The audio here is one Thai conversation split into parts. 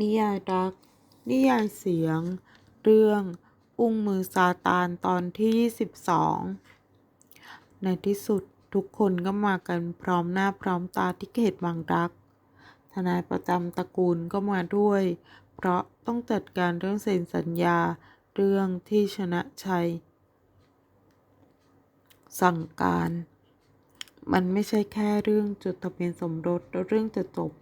นิยายรัก นิยายเสียง เรื่อง อุ้งมือซาตานตอนที่ 22 ในที่สุดทุกคนก็มากันพร้อมหน้าพร้อมตาที่เขตบางรัก ทนายประจำตระกูลก็มาด้วย เพราะต้องจัดการเรื่องเซ็นสัญญาเรื่องที่ชนะชัย สั่งการ มันไม่ใช่แค่เรื่องจดทะเบียนสมรสแล้วเรื่องจะจบ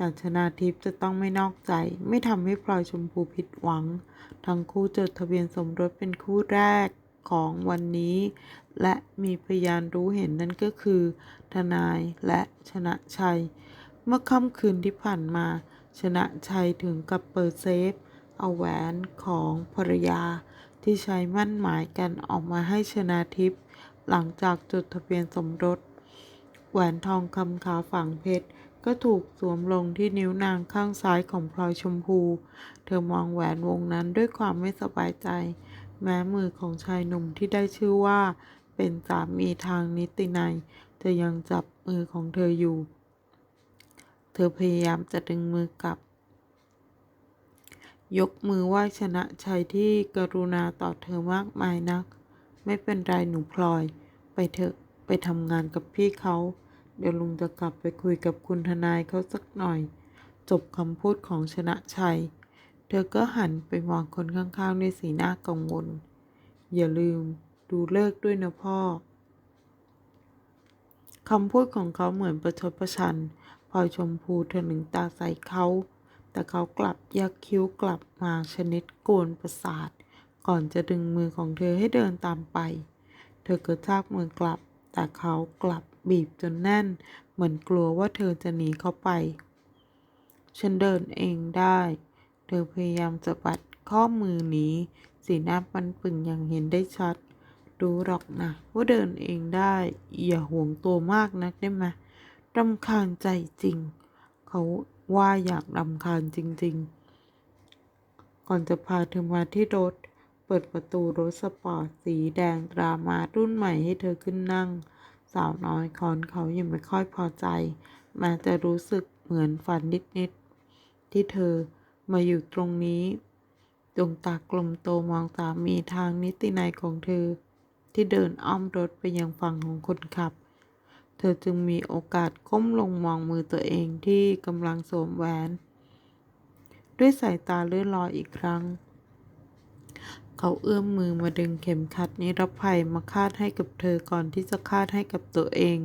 แต่ชนาทิพย์จะต้องไม่นอกใจ ไม่ทำให้พลอยชมพูผิดหวัง ทั้งคู่จดทะเบียนสมรสเป็นคู่แรกของวันนี้ และมีพยานรู้เห็นนั่นก็คือ ทนายและชนะชัย เมื่อค่ำคืนที่ผ่านมา ชนะชัยถึงกับเปิดเซฟ เอาแหวนของภรรยา ที่ใช้มั่นหมายกันออกมาให้ชนาทิพย์หลังจากจดทะเบียนสมรส แหวนทองคำขาวฝังเพชร ก็ถูกสวมลงที่นิ้วนางข้างซ้ายของพลอยชมพู เธอมองแหวนวงนั้นด้วยความไม่สบายใจ แม้มือของชายหนุ่มที่ได้ชื่อว่า เป็นสามีทางนิตินัยจะยังจับมือของเธออยู่ เธอพยายามจะดึงมือกลับ ยกมือไหว้ชนะชัยที่กรุณาต่อเธอมากมายนัก ไม่เป็นไรหนูพลอย ไปเถอะไปทำงานกับพี่เขา เดี๋ยวลุงจะกลับไปคุยกับคุณทนายเขาสักหน่อย จบคำพูดของชนะชัย เธอก็หันไปมองคนข้างๆด้วยสีหน้ากังวล อย่าลืมดูเลิกด้วยนะพ่อคำพูดของเขาเหมือนประชดประชันพลอยชมพูเธอหนึ่งตาใส่เขา แต่เขากลับยักคิ้วกลับมาชนิดโกนประสาท ก่อนจะดึงมือของเธอให้เดินตามไป เธอกระชากมือกลับ แต่เขากลับ บีบจนแน่น เหมือนกลัวว่าเธอจะหนีเขาไป ฉันเดินเองได้ เธอพยายามจะปัดข้อมือหนีสีหน้าปันปึงอย่างเห็นได้ชัด รู้หรอกนะว่าเดินเองได้ อย่าห่วงตัวมากนักได้ไหมรำคาญใจจริง เขาว่าอยากรำคาญจริง ๆ ก่อนจะพาเธอมาที่รถ เปิดประตูรถสปอร์ตสีแดงตรามารุ่นใหม่ให้เธอขึ้นนั่ง สาวน้อยคอนเขายังไม่ค่อยพอใจแม้จะรู้สึกเหมือนฝันนิดๆ ที่เธอมาอยู่ตรงนี้ ดวงตากลมโตมองสามีทางนิตินัยของเธอ ที่เดินอ้อมรถไปยังฝั่งของคนขับ เธอจึงมีโอกาสก้มลงมองมือตัวเองที่กำลังสวมแหวน ด้วยสายตาเลื่อนลอยอีกครั้ง เขาเอื้อมมือมาดึงเข็มขัดนิรภัยมาคาดให้กับเธอก่อนที่จะคาดให้กับตัวเอง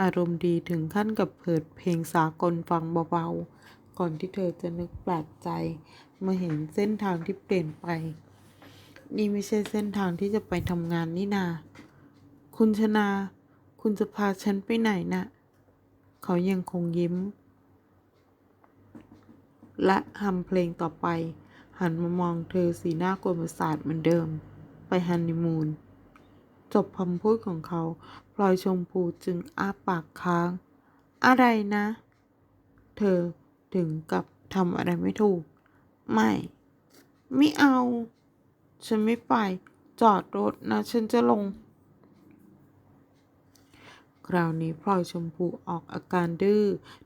อารมณ์ดีถึงขั้นกับเปิดเพลงสากลฟังเบาๆ ก่อนที่เธอจะนึกแปลกใจมื่อเห็นเส้นทางที่เปลี่ยนไป นี่ไม่ใช่เส้นทางที่จะไปทำงานนี่นา คุณชนา คุณจะพาฉันไปไหนนะ่ะ เขายังคงยิ้ม และทำเพลงต่อไป หันมามองเธอสีหน้ากวนประสาทเหมือนเดิม ไปฮันนีมูน จบคำพูดของเขาพลอยชมพูจึงอ้าปากค้าง อะไรนะ เธอถึงกับทำอะไรไม่ถูก ไม่ ไม่เอา ฉันไม่ไป จอดรถนะ ฉันจะลง คราวนี้พลอยชมพูออกอาการดื้อ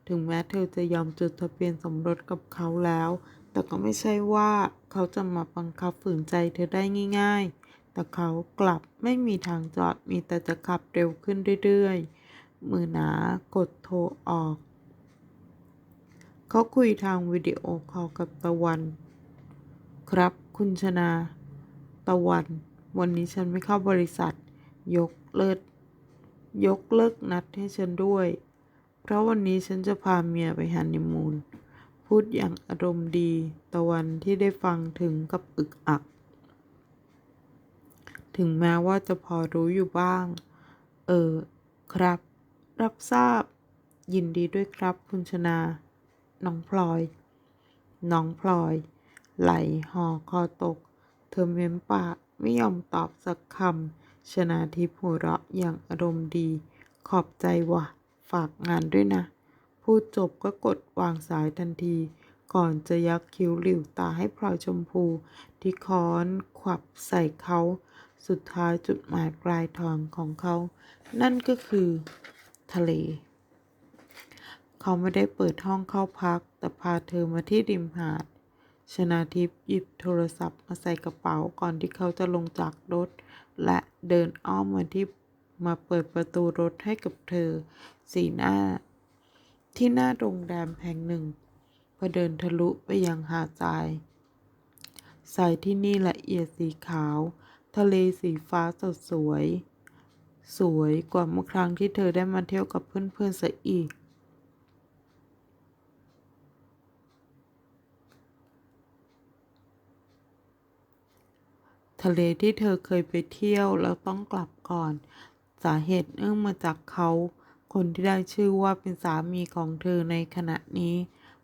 ถึงแม้เธอจะยอมจดทะเบียนสมรสกับเขาแล้ว แต่ก็ไม่ใช่ว่าเขาจะมาบังคับฝืนใจเธอได้ง่าย ๆ แต่เขากลับไม่มีทางจอดมีแต่จะขับเร็วขึ้นเรื่อยๆ มือหนากดโทรออก เขาคุยทางวิดีโอคอลกับตะวัน ครับคุณชนา ตะวัน วันนี้ฉันไม่เข้าบริษัท ยกเลิกยกเลิกนัดให้ฉันด้วย เพราะวันนี้ฉันจะพาเมียไปฮันนีมูน พูดอย่างอารมณ์ดี ตะวันที่ได้ฟังถึงกับอึกอัก ถึงแม้ว่าจะพอรู้อยู่บ้าง เออ ครับ รับทราบ ยินดีด้วยครับคุณชนา น้องพลอย น้องพลอย ไหลห่อคอตก เธอเม้มปากไม่ยอมตอบสักคำชนาทิพย์หัวเราะอย่างอารมณ์ดี ขอบใจว่ะ ฝากงานด้วยนะ พูดจบก็กดวางสายทันที ก่อนจะยักคิ้วหลิวตาให้พลอยชมพู ที่ค้อนขวับใส่เขา สุดท้ายจุดหมายปลายทางของเขา นั่นก็คือ ทะเล เขาไม่ได้เปิดห้องเข้าพัก แต่พาเธอมาที่ริมหาดชนาทิพย์หยิบโทรศัพท์มาใส่กระเป๋าก่อนที่เขาจะลงจากรถ และเดินอ้อมมาที่มาเปิดประตูรถให้กับเธอ สีหน้า ที่หน้าโรงแรมแห่งหนึ่งพอเดินทะลุไปยังหาดทรายทรายที่นี่ละเอียดสีขาว ทะเลสีฟ้าสดสวย สวยกว่าเมื่อครั้งที่เธอได้มาเที่ยวกับเพื่อนๆซะอีก ทะเลที่เธอเคยไปเที่ยวแล้วต้องกลับก่อน สาเหตุเนื่องมาจากเขา คนที่ได้ชื่อว่าเป็นสามีของเธอในขณะนี้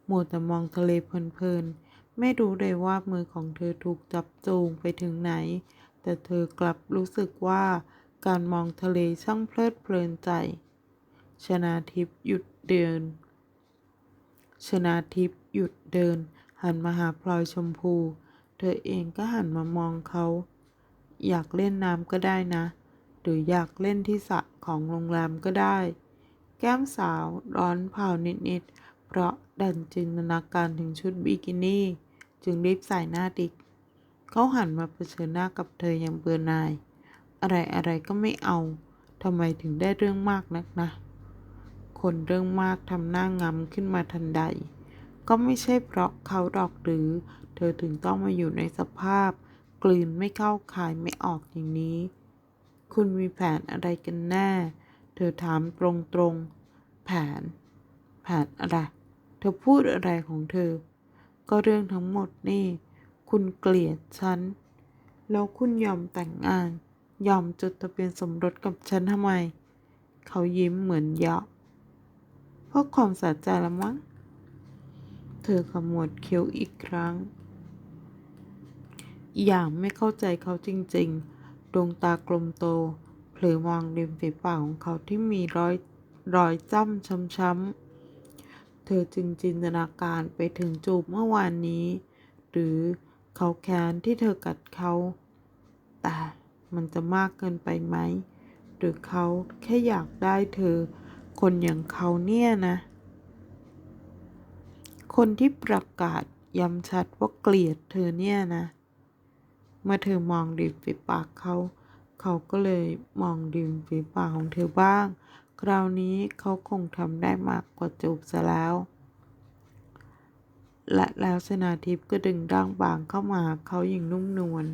มัวแต่มองทะเลเพลินๆ ไม่รู้เลยว่ามือของเธอถูกจับจูงไปถึงไหน แต่เธอกลับรู้สึกว่าการมองทะเลช่างเพลิดเพลินใจ ชนาทิพย์หยุดเดิน ชนาทิพย์หยุดเดิน หันมาหาพลอยชมพู เธอเองก็หันมามองเขา อยากเล่นน้ำก็ได้นะ หรืออยากเล่นที่สระของโรงแรมก็ได้ แก้มสาวร้อนเผานิดๆ เพราะดันจินตนาการถึงชุดบิกินี่ จึงรีบใส่หน้าดิก เขาหันมาเผชิญหน้ากับเธออย่างเบื่อหน่าย อะไรอะไรก็ไม่เอาทำไมถึงได้เรื่องมากนักนะ คนเรื่องมากทำหน้างำขึ้นมาทันใด ก็ไม่ใช่เพราะเขาดอกหรือ เธอถึงต้องมาอยู่ในสภาพ กลืนไม่เข้าคายไม่ออกอย่างนี้ คุณมีแผนอะไรกันแน่ เธอถามตรงๆ แผน แผนอะไร เธอพูดอะไรของเธอ ก็เรื่องทั้งหมดนี่ คุณเกลียดฉัน แล้วคุณยอมแต่งงาน ยอมจดทะเบียนสมรสกับฉันทำไม เขายิ้มเหมือนเยาะเพราะความสะใจละมั้ง เธอขมวดเคี้ยวอีกครั้ง อย่างไม่เข้าใจเขาจริงๆ ดวงตากลมโต เผลอมองริมฝีปากของเขาที่มีรอยรอยจ้ำช้ำๆ เธอจึงจินตนาการไปถึงจูบเมื่อวานนี้ หรือเขาแค้นที่เธอกัดเขา แต่มันจะมากเกินไปไหม หรือเขาแค่อยากได้เธอ คนอย่างเขาเนี่ยนะ คนที่ประกาศย้ำชัดว่าเกลียดเธอเนี่ยนะ เมื่อเธอมองริมฝีปากเขา เขาก็เลยมองริมฝีปากของเธอบ้าง คราวนี้เขาคงทำได้มากกว่าจูบซะแล้ว และแล้วชนาทิพย์ก็ดึงร่างบางเข้ามาหาเขาอย่างนุ่มนวล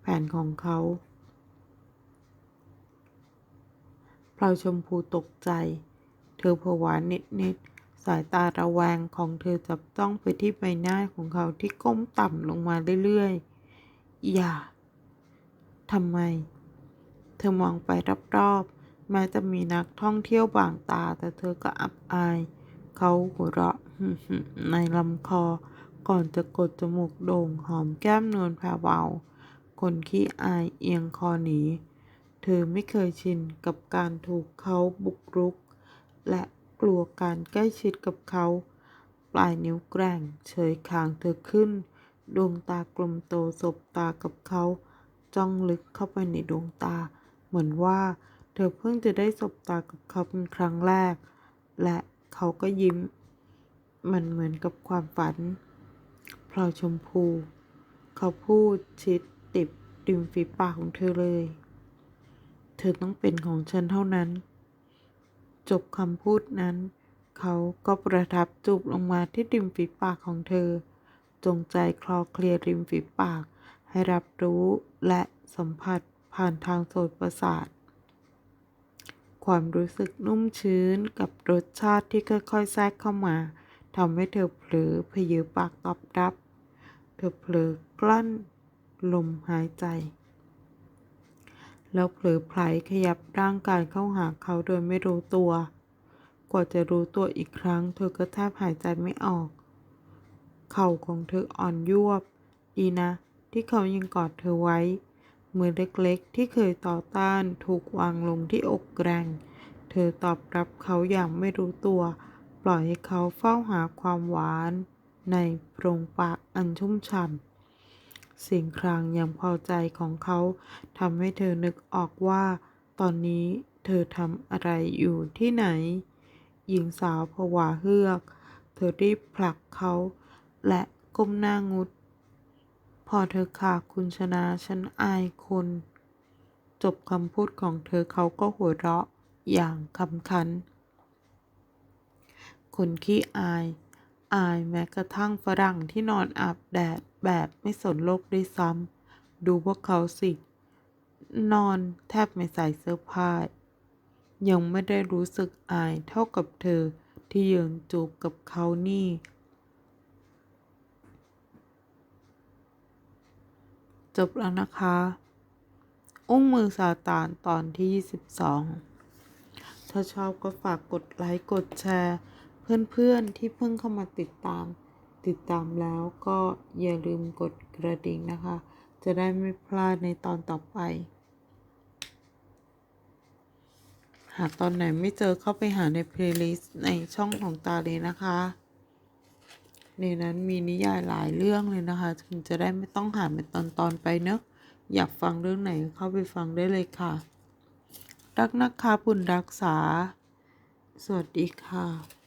แผนของเขาพลอยชมพูตกใจ เธอผวานิดๆ สายตาระแวงของเธอจับจ้องไปที่ใบหน้าของเขาที่ก้มต่ำลงมาเรื่อยๆ อย่า ทำไม เธอมองไปรอบๆ แม้จะมีนักท่องเที่ยวบางตา แต่เธอก็อับอาย เขาหัวเราะในลำคอ ก่อนจะกดจมูกโด่งหอมแก้มนวลแผ่วเบาคนขี้อายเอียงคอหนี เธอไม่เคยชินกับการถูกเขาบุกรุก และกลัวการใกล้ชิดกับเขา ปลายนิ้วแกร่งเฉยคางเธอขึ้น ดวงตากลมโตสบตากับเขา จ้องลึกเข้าไปในดวงตา เหมือนว่า เธอเพิ่งจะได้สบตากับเขาเป็นครั้งแรก และเขาก็ยิ้ม มันเหมือนกับความฝันพลอยชมพู เขาพูดชิดติบริมฝีปากของเธอเลย เธอต้องเป็นของฉันเท่านั้น จบคำพูดนั้น เขาก็ประทับจูบลงมาที่ริมฝีปากของเธอ จงใจคลอเคลียร์ริมฝีปากให้รับรู้และสัมผัส ผ่านทางโสตประสาท ความรู้สึกนุ่มชื้นกับรสชาติที่ค่อยๆแทรกเข้ามาทำให้เธอเผลอพยือปากตอบรับ เธอเผลอกลั้นลมหายใจ แล้วเผลอไผลขยับร่างกายเข้าหาเขาโดยไม่รู้ตัว กว่าจะรู้ตัวอีกครั้ง เธอก็แทบหายใจไม่ออก เข่าของเธออ่อนยวบ ดีนะ ที่เขายังกอดเธอไว้ มือเล็กๆ ที่เคยต่อต้านถูกวางลงที่อกแกรง เธอตอบรับเขาอย่างไม่รู้ตัว ปล่อยให้เขาเฝ้าหาความหวาน ในโพรงปากอันชุ่มฉ่ำเสียงครางอย่างพอใจของเขาทำให้เธอนึกออกว่า ตอนนี้เธอทำอะไรอยู่ที่ไหน หญิงสาวผวาเฮือก เธอรีบผลักเขา และก้มหน้างุด พอเธอขาคุณชนะฉันอายคุณ จบคำพูดของเธอเขาก็หัวเราะอย่างคำคัน คนขี้อาย อายแม้กระทั่งฝรั่งที่นอนอาบแดดแบบไม่สนโลกด้วยซ้ำดูพวกเขาสิ นอนแทบไม่ใส่เสื้อผ้า ยังไม่ได้รู้สึกอายเท่ากับเธอที่ยืนจูบกับเขานี่ จบแล้วนะคะ อุ้งมือซาตานตอนที่ 22 ถ้าชอบก็ฝากกดไลค์กดแชร์ เพื่อนๆที่เพิ่งเข้ามาติดตาม ติดตามแล้วก็อย่าลืมกดกระดิ่งนะคะ จะได้ไม่พลาดในตอนต่อไป หากตอนไหนไม่เจอเข้าไปหาในเพลย์ลิสต์ในช่องของตาเลยนะคะ ในนั้นมีนิยายหลายเรื่องเลยนะคะคุณจะได้ไม่ต้องหาเป็นตอนๆไปเนอะอยากฟังเรื่องไหนเข้าไปฟังได้เลยค่ะ รักนักคาบุญรักษา สวัสดีค่ะ